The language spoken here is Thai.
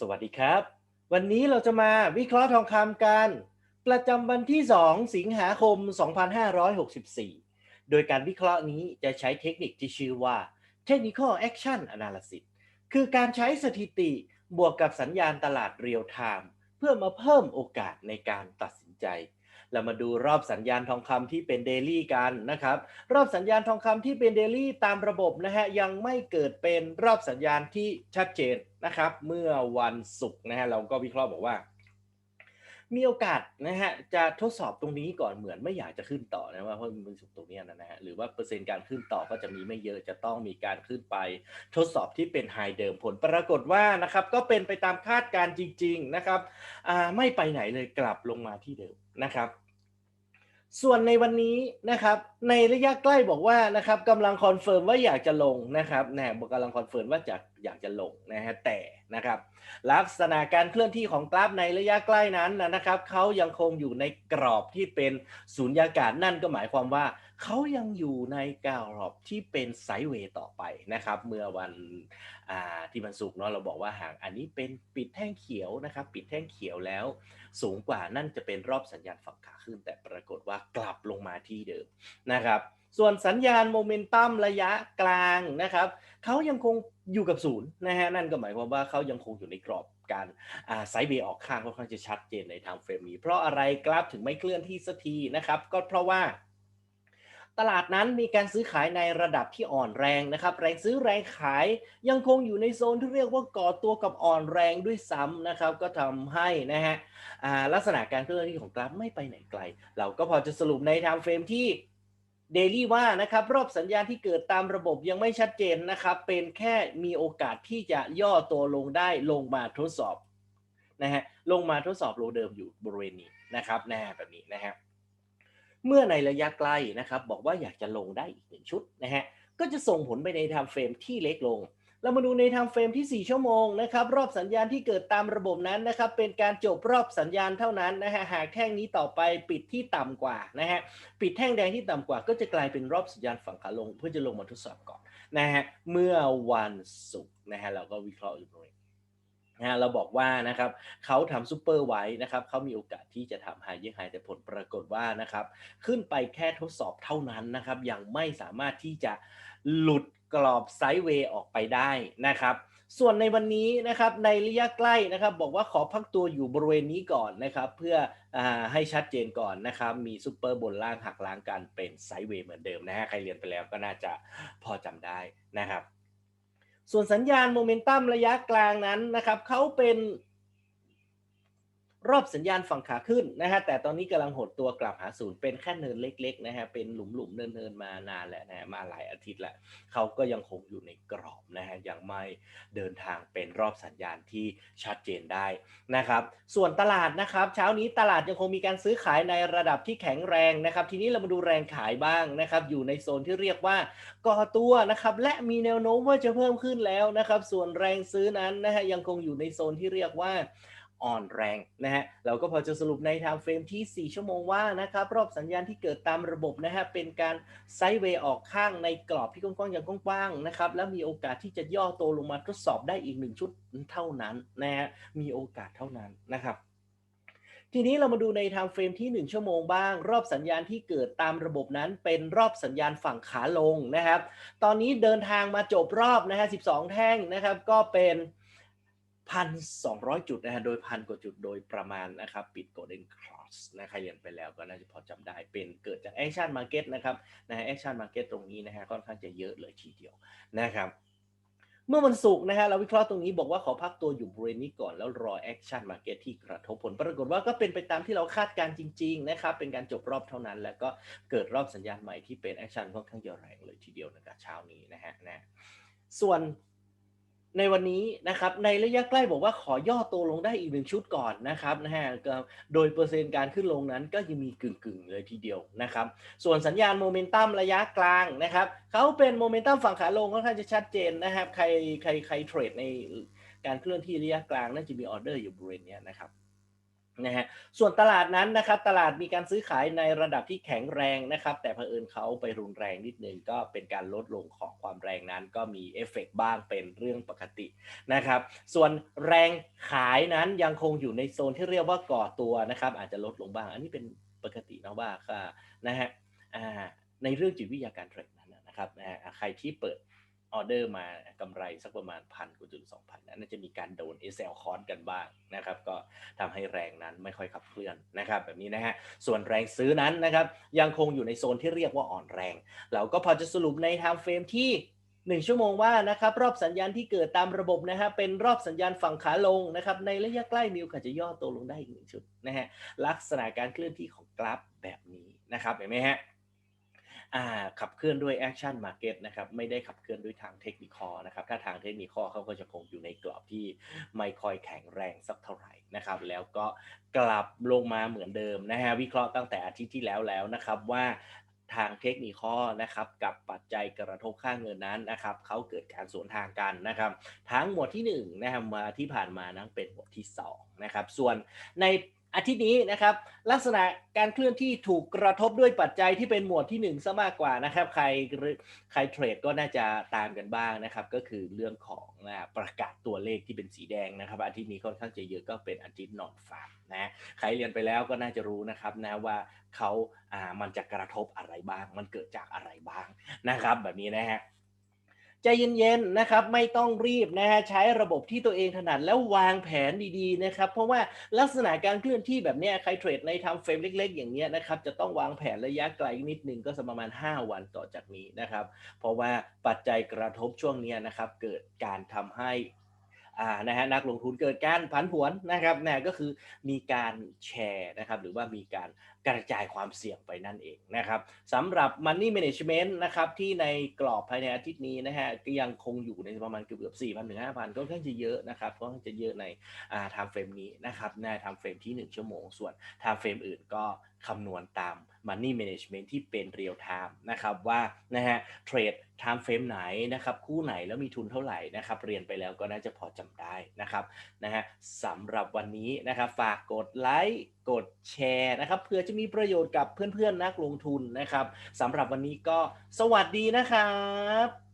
สวัสดีครับ วันนี้เราจะมาวิเคราะห์ทองคำกัน ประจำวันที่ 2 สิงหาคม 2564 โดยการวิเคราะห์นี้จะใช้เทคนิคที่ชื่อว่า Technical Action Analysis คือการใช้สถิติบวกกับสัญญาณตลาดเรียลไทม์เพื่อมาเพิ่มโอกาสในการตัดสินใจ เรามาดูรอบสัญญาณทองคำที่เป็นเดลี่กันนะครับ รอบสัญญาณทองคำที่เป็นเดลี่ตามระบบนะฮะยังไม่เกิดเป็นรอบสัญญาณที่ชัดเจนนะครับ เมื่อวันศุกร์นะฮะเราก็วิเคราะห์บอกว่ามีโอกาสนะฮะจะทดสอบตรงนี้ก่อนเหมือนไม่อยากจะขึ้นต่อนะว่าเพราะมันสุกร์ตรงเนี้ยนะฮะหรือว่าเปอร์เซ็นต์การขึ้นต่อก็จะมีไม่เยอะจะต้องมีการขึ้นไป ทดสอบที่เป็นไฮเดิมผลปรากฏว่านะครับก็เป็นไปตามคาดการณ์จริง ๆนะครับไม่ไปไหนเลยกลับลงมาที่เดิม นะครับ ส่วนในวันนี้นะครับ ในระยะใกล้บอกว่านะครับกำลังคอนเฟิร์มว่าอยากจะลงนะครับนะบกกำลังคอนเฟิร์มว่าจะอยากจะลงนะฮะแต่ นะครับ ลักษณะการเคลื่อนที่ของกราฟในระยะใกล้นั้นนะครับเขายังคงอยู่ในกรอบที่เป็นศูนยากาศนั่นก็หมายความว่าเขายังอยู่ในกรอบที่เป็นไซด์เวย์ต่อไปนะครับ เมื่อวันที่มันสุกร์เนาะเราบอกว่าห่างอันนี้เป็นปิดแท่งเขียวนะครับ ปิดแท่งเขียวแล้ว สูงกว่านั่นจะเป็นรอบสัญญาณฝั่งขาขึ้น แต่ปรากฏว่ากลับลงมาที่เดิมนะครับ ส่วนสัญญาณโมเมนตัมระยะกลางนะครับเขายังคงอยู่กับศูนย์นะฮะนั่นก็หมายความว่าเขายังคงอยู่ในกรอบการไซด์เวย์ออกข้างค่อนข้างจะชัดเจนในทางเฟรมนี้ เพราะอะไรกราฟถึงไม่เคลื่อนที่สักทีนะครับ ก็เพราะว่าตลาดนั้นมีการซื้อขายในระดับที่อ่อนแรงนะครับ แรงซื้อแรงขายยังคงอยู่ในโซนที่เรียกว่าก่อตัวกับอ่อนแรงด้วยซ้ำนะครับ ก็ทำให้นะฮะลักษณะการเคลื่อนที่ของกราฟไม่ไปไหนไกล เราก็พอจะสรุปในไทม์เฟรมที่ เดลี่ว่านะครับรอบสัญญาณที่เกิดตามระบบยังไม่ชัดเจนนะครับ เป็นแค่มีโอกาสที่จะย่อตัวลงได้ลงมาทดสอบนะฮะลงมาทดสอบโลเดิมอยู่บริเวณนี้นะครับแน่แบบนี้นะฮะเมื่อในระยะไกลนะครับ บอกว่าอยากจะลงได้อีกหนึ่งชุดนะฮะก็จะส่งผลไปในไทม์เฟรมที่เล็กลง เรามาดูในไทม์เฟรมที่ 4 ชั่วโมงนะครับรอบสัญญาณที่เกิดตามระบบนั้นนะครับเป็นการจบรอบสัญญาณเท่านั้นนะฮะหากแท่งนี้ต่อไปปิดที่ต่ำกว่านะฮะปิดแท่งแดงที่ต่ำกว่า ก็จะกลายเป็นรอบสัญญาณฝั่งขาลง เพื่อจะลงมาทดสอบก่อนนะฮะเมื่อวันศุกร์นะฮะเราก็วิเคราะห์อยู่ตรงนี้นะฮะเราบอกว่านะครับเขาทำซูเปอร์ไว้นะครับเขามีโอกาสที่จะทำไฮยิ่งไฮแต่ผลปรากฏว่านะครับขึ้นไปแค่ทดสอบเท่านั้นนะครับยังไม่สามารถที่จะหลุด กรอบไซด์เวย์ออกไปได้นะครับ ส่วนในวันนี้นะครับในระยะใกล้นะครับ บอกว่าขอพักตัวอยู่บริเวณนี้ก่อนนะครับ เพื่ออให้ชัดเจนก่อนนะครับ มีซูเปอร์บนล่างหักล้างกันเป็นไซด์เวย์เหมือนเดิมนะฮะใครเรียนไปแล้วก็น่าจะพอจำได้นะครับ ส่วนสัญญาณโมเมนตัมระยะกลางนั้นนะครับเขาเป็น รอบสัญญาณฝั่งขาขึ้นนะฮะแต่ตอนนี้กำลังหดตัวกลับหาศูนย์เป็นแค่เนินเล็กๆนะฮะเป็นหลุมๆเนินๆมานานแล้วนะฮะมาหลายอาทิตย์แล้วเขาก็ยังคงอยู่ในกรอบนะฮะยังไม่เดินทางเป็นรอบสัญญาณที่ชัดเจนได้นะครับส่วนตลาดนะครับ เช้านี้ตลาดยังคงมีการซื้อขายในระดับที่แข็งแรงนะครับ ทีนี้เรามาดูแรงขายบ้างนะครับอยู่ในโซนที่เรียกว่าก่อตัวนะครับและมีแนวโน้มว่าจะเพิ่มขึ้นแล้วนะครับส่วนแรงซื้อนั้นนะฮะยังคงอยู่ในโซนที่เรียกว่า อ่อนแรงนะฮะเราก็พอจะสรุปในไทม์เฟรมที่ 4 ชั่วโมงว่านะครับรอบสัญญาณที่เกิดตามระบบนะฮะเป็นการไซด์เวย์ออกข้างในกรอบที่กว้างๆอย่างกว้างๆนะครับแล้วมีโอกาสที่จะย่อตัวลงมาทดสอบได้อีกหนึ่งชุดเท่านั้นนะฮะมีโอกาสเท่านั้นนะครับทีนี้เรามาดูในไทม์เฟรมที่ 1 ชั่วโมงบ้าง รอบสัญญาณที่เกิดตามระบบนั้นเป็นรอบสัญญาณฝั่งขาลงนะครับ ตอนนี้เดินทางมาจบรอบนะฮะ12 แท่งนะครับ ก็เป็น พันสองร้อยจุดนะฮะโดยพันกว่าจุดโดยประมาณนะครับ ปิด Golden Cross นะใครเรียนไปแล้วก็น่าจะพอจำได้เป็นเกิดจาก Action Market นะครับนะฮะ Action Market ตรงนี้นะฮะค่อนข้างจะเยอะเลยทีเดียวนะครับเมื่อวันศุกร์นะฮะเราวิเคราะห์ตรงนี้บอกว่าขอพักตัวอยู่บริเวณนี้ก่อนแล้วรอ Action Market ที่กระทบผล ปรากฏว่าก็เป็นไปตามที่เราคาดการณ์จริงๆนะครับเป็นการจบรอบเท่านั้น แล้วก็เกิดรอบสัญญาณใหม่ที่เป็น Action ค่อนข้างจะแรงเลยทีเดียวในะครับเช้านี้นะฮะนะส่วน ในวันนี้นะครับในระยะใกล้บอกว่าขอย่อตัวลงได้อีกหนึ่งชุดก่อนนะครับนะฮะโดยเปอร์เซ็นต์การขึ้นลงนั้นก็ยังมีกึ่งๆเลยทีเดียวนะครับ ส่วนสัญญาณโมเมนตัมระยะกลางนะครับเขาเป็นโมเมนตัมฝั่งขาลงค่อนข้างจะชัดเจนนะครับ ใครใครใครเทรดในการเคลื่อนที่ระยะกลางน่าจะมีออเดอร์อยู่บริเวณนี้นะครับ นะฮะส่วนตลาดนั้นนะครับตลาดมีการซื้อขายในระดับที่แข็งแรงนะครับ แต่เผอิญเขาไปรุนแรงนิดนึงก็เป็นการลดลงของความแรงนั้น ก็มีเอฟเฟกต์บ้างเป็นเรื่องปกตินะครับ ส่วนแรงขายนั้นยังคงอยู่ในโซนที่เรียกว่าก่อตัวนะครับ อาจจะลดลงบ้าง อันนี้เป็นปกตินะว่าค่ะนะฮะในเรื่องจิตวิทยาการเทรดนั้นนะครับนะฮะใครที่เปิด ออเดอร์มากำไรสักประมาณพันกว่าจุดสองพันนั้นน่าจะมีการโดน SL คอนกันบ้างนะครับ ก็ทำให้แรงนั้นไม่ค่อยขับเคลื่อนนะครับ แบบนี้นะฮะ ส่วนแรงซื้อนั้นนะครับ ยังคงอยู่ในโซนที่เรียกว่าอ่อนแรง เราก็พอจะสรุปในไทม์เฟรมที่ 1 ชั่วโมงว่านะครับรอบสัญญาณที่เกิดตามระบบนะฮะเป็นรอบสัญญาณฝั่งขาลงนะครับในระยะใกล้มิวอาจจะย่อตัวลงได้อีกหนึ่งชุดนะฮะลักษณะการเคลื่อนที่ของกราฟแบบนี้นะครับเห็นไหมฮะ ขับเคลื่อนด้วยแอคชั่นมาร์เก็ตนะครับไม่ได้ขับเคลื่อนด้วยทางเทคนิคอนะครับถ้าทางเทคนิคอเขาก็จะคงอยู่ในกรอบที่ไม่ค่อยแข็งแรงสักเท่าไหร่นะครับแล้วก็กลับลงมาเหมือนเดิมนะฮะวิเคราะห์ตั้งแต่อาทิตย์ที่แล้วแล้วนะครับว่าทางเทคนิคนะครับกับปัจจัยกระทบค่าเงินนั้นนะครับเขาเกิดการสวนทางกันนะครับทั้งหมวดที่1นะครับมาที่ผ่านมานั้นเป็นหมวดที่2นะครับส่วนใน อาทิตย์นี้นะครับลักษณะการเคลื่อนที่ถูกกระทบด้วยปัจจัยที่เป็นหมวดที่ 1ซะมากกว่านะครับ ใครใครเทรดก็น่าจะตามกันบ้างนะครับ ก็คือเรื่องของประกาศตัวเลขที่เป็นสีแดงนะครับ อาทิตย์นี้ค่อนข้างจะเยอะก็เป็นอาทิตย์นอนฟาร์มนะใครเรียนไปแล้วก็น่าจะรู้นะครับนะว่าเขาอ่ามันจะกระทบอะไรบ้าง มันเกิดจากอะไรบ้างนะครับ แบบนี้นะฮะ ใจเย็นๆนะครับไม่ต้องรีบนะฮะใช้ระบบที่ตัวเองถนัดแล้ววางแผนดีๆนะครับเพราะว่าลักษณะการเคลื่อนที่แบบนี้ใครเทรดในทำเฟรมเล็ก ๆ อย่างเนี้ยนะครับจะต้องวางแผนระยะไกลนิดนึงก็สักประมาณ 5 วันต่อจากนี้นะครับ เพราะว่าปัจจัยกระทบช่วงนี้นะครับเกิดการทำให้ อ่านะฮะนักลงทุนเกิดการผันผวนนะครับนะก็คือมีการแชร์นะครับหรือว่ามีการกระจายความเสี่ยงไปนั่นเองนะครับสำหรับ Money Management นะครับที่ในกรอบภายในอาทิตย์นี้นะฮะก็ยังคงอยู่ในประมาณเกือบๆ4,000ถึง5,000ก็ค่อนข้างจะเยอะนะครับก็ค่อนข้างจะเยอะในอ่า time frame นี้นะครับใน time frame ที่ 1 ชั่วโมง ส่วน time frame อื่นก็ คำนวณตาม Money Management ที่เป็น Real Time นะครับว่านะฮะเทรด time frame ไหนนะครับคู่ไหนแล้วมีทุนเท่าไหร่นะครับเรียนไปแล้วก็น่าจะพอจำได้นะครับนะฮะสำหรับวันนี้นะครับฝากกดไลค์กดแชร์นะครับเพื่อจะมีประโยชน์กับเพื่อนๆนักลงทุนนะครับสำหรับวันนี้ก็สวัสดีนะครับ